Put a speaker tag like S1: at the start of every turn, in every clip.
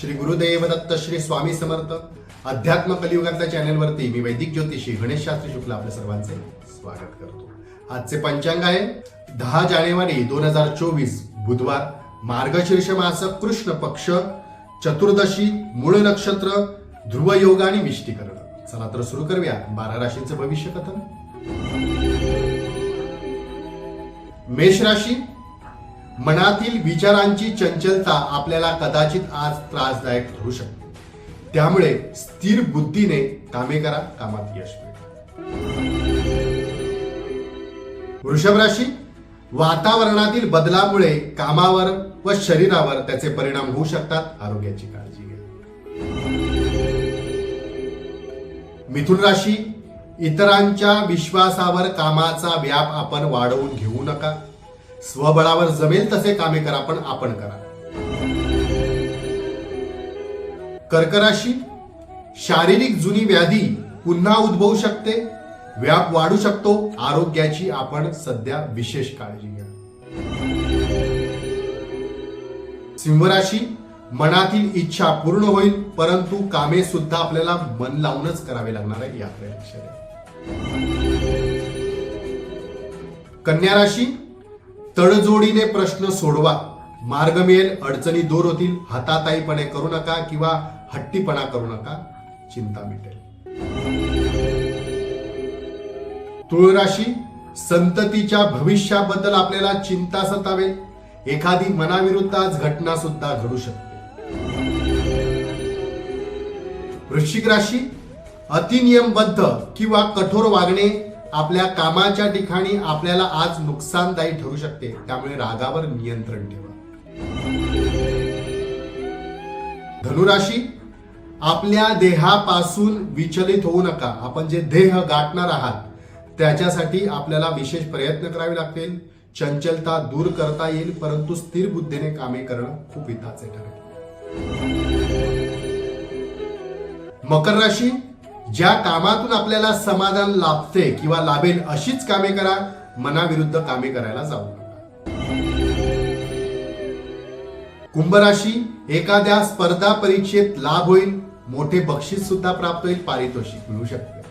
S1: श्री गुरुदेव दत्त श्री स्वामी समर्थ अध्यात्म कलियुगातल्या चॅनेलवरती मी वैदिक ज्योतिषी गणेश शास्त्री शुक्ल आपल्या सर्वांचे स्वागत करतो. आजचे पंचांग आहे दहा जानेवारी दोन हजार चोवीस बुधवार मार्गशीर्ष मास कृष्ण पक्ष चतुर्दशी मूळ नक्षत्र ध्रुव योग आणि विष्टीकरण चला तर सुरू करूया बारा राशींचं भविष्य कथन. मेष राशी मनातील विचारांची चंचलता आपल्याला कदाचित आज त्रासदायक ठरू शकते. त्यामुळे स्थिर बुद्धीने कामे करा कामात यश मिळेल वृषभ राशी वातावरणातील बदलामुळे कामावर व शरीरावर त्याचे परिणाम होऊ शकतात आरोग्याची काळजी घ्या. मिथुन राशी इतरांच्या विश्वासावर कामाचा व्याप आपण वाढवून घेऊ नका. स्वबळावर जमेल तसे कामे करा पण आपण करा. कर्क राशी शारीरिक जुनी व्याधी पुन्हा उद्भवू शकते. व्याप वाढू शकतो. आरोग्याची आपण सध्या विशेष काळजी घ्या. सिंहराशी मनातील इच्छा पूर्ण होईल परंतु कामे सुद्धा आपल्याला मन लावूनच करावे लागणार आहे याकडे लक्ष द्या. कन्या राशी तडजोडीने प्रश्न सोडवा. मार्ग मिळेल अडचणी दूर होतील. हाताताईपणे करू नका किंवा हट्टीपणा करू नका. चिंता मिटेल. तुळ राशी संततीच्या भविष्याबद्दल आपल्याला चिंता सतावेल. एखादी मनाविरुद्ध आज घटना सुद्धा घडू शकते. वृश्चिक राशी अतिनियमबद्ध किंवा कठोर वागणे आपल्या कामाच्या ठिकाणी आपल्याला आज नुकसानदायी ठरू शकते. त्यामुळे रागावर नियंत्रण ठेवा. धनुराशी आपल्या देहापासून विचलित होऊ नका. आपण जे देह गाठणार आहात त्याच्यासाठी आपल्याला विशेष प्रयत्न करावे लागतील. चंचलता दूर करता येईल परंतु स्थिर बुद्धीने कामे करणं खूप हिताचे ठरेल. मकर राशी ज्या कामातून आपल्याला समाधान लाभते किंवा लाभेल अशीच कामे करा मनाविरुद्ध कामे करायला जाऊ नका. कुंभ राशी एखाद्या स्पर्धा परीक्षेत लाभ होईल मोठे बक्षीस सुद्धा प्राप्त होईल पारितोषिक मिळू शकते.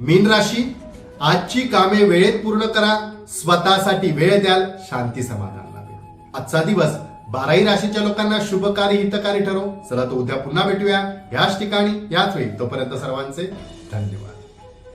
S1: मीन राशी आजची कामे वेळेत पूर्ण करा स्वतःसाठी वेळ द्याल शांती समाधान लाभेल. आजचा दिवस बाराही राशीच्या लोकांना शुभकारी हितकारी ठरो चला तर उद्या पुन्हा भेटूया. याच ठिकाणी याच वेळी. तोपर्यंत सर्वांचे धन्यवाद.